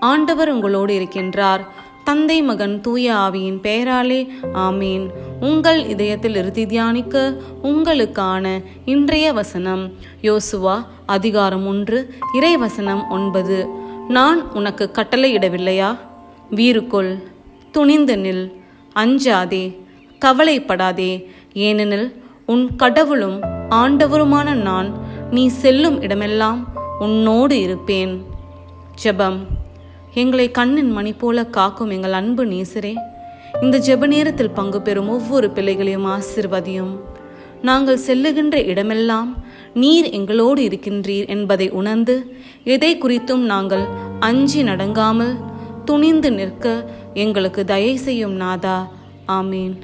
ஆண்டவர் உங்களோடு இருக்கின்றார். தந்தை மகன் தூய ஆவியின் பெயராலே ஆமீன். உங்கள் இதயத்தில் இறுதி தியானிக்க உங்களுக்கான இன்றைய வசனம் யோசுவா அதிகாரம் ஒன்று இறை வசனம் ஒன்பது. நான் உனக்கு கட்டளையிடவில்லையா? வீருக்குள் துணிந்து நில் அஞ்சாதே கவலைப்படாதே. ஏனெனில் உன் கடவுளும் ஆண்டவருமான நான் நீ செல்லும் இடமெல்லாம் உன்னோடு இருப்பேன். ஜெபம். எங்களை கண்ணின் மணி போல காக்கும் எங்கள் அன்பு நேசரே இந்த ஜெப நேரத்தில் பங்கு பெறும் ஒவ்வொரு பிள்ளைகளையும் ஆசிர்வதியும். நாங்கள் செல்லுகின்ற இடமெல்லாம் நீர் எங்களோடு இருக்கின்றீர் என்பதை உணர்ந்து எதை குறித்தும் நாங்கள் அஞ்சி நடங்காமல் துணிந்து நிற்க எங்களுக்கு தயை செய்யும் நாதா. ஆமீன்.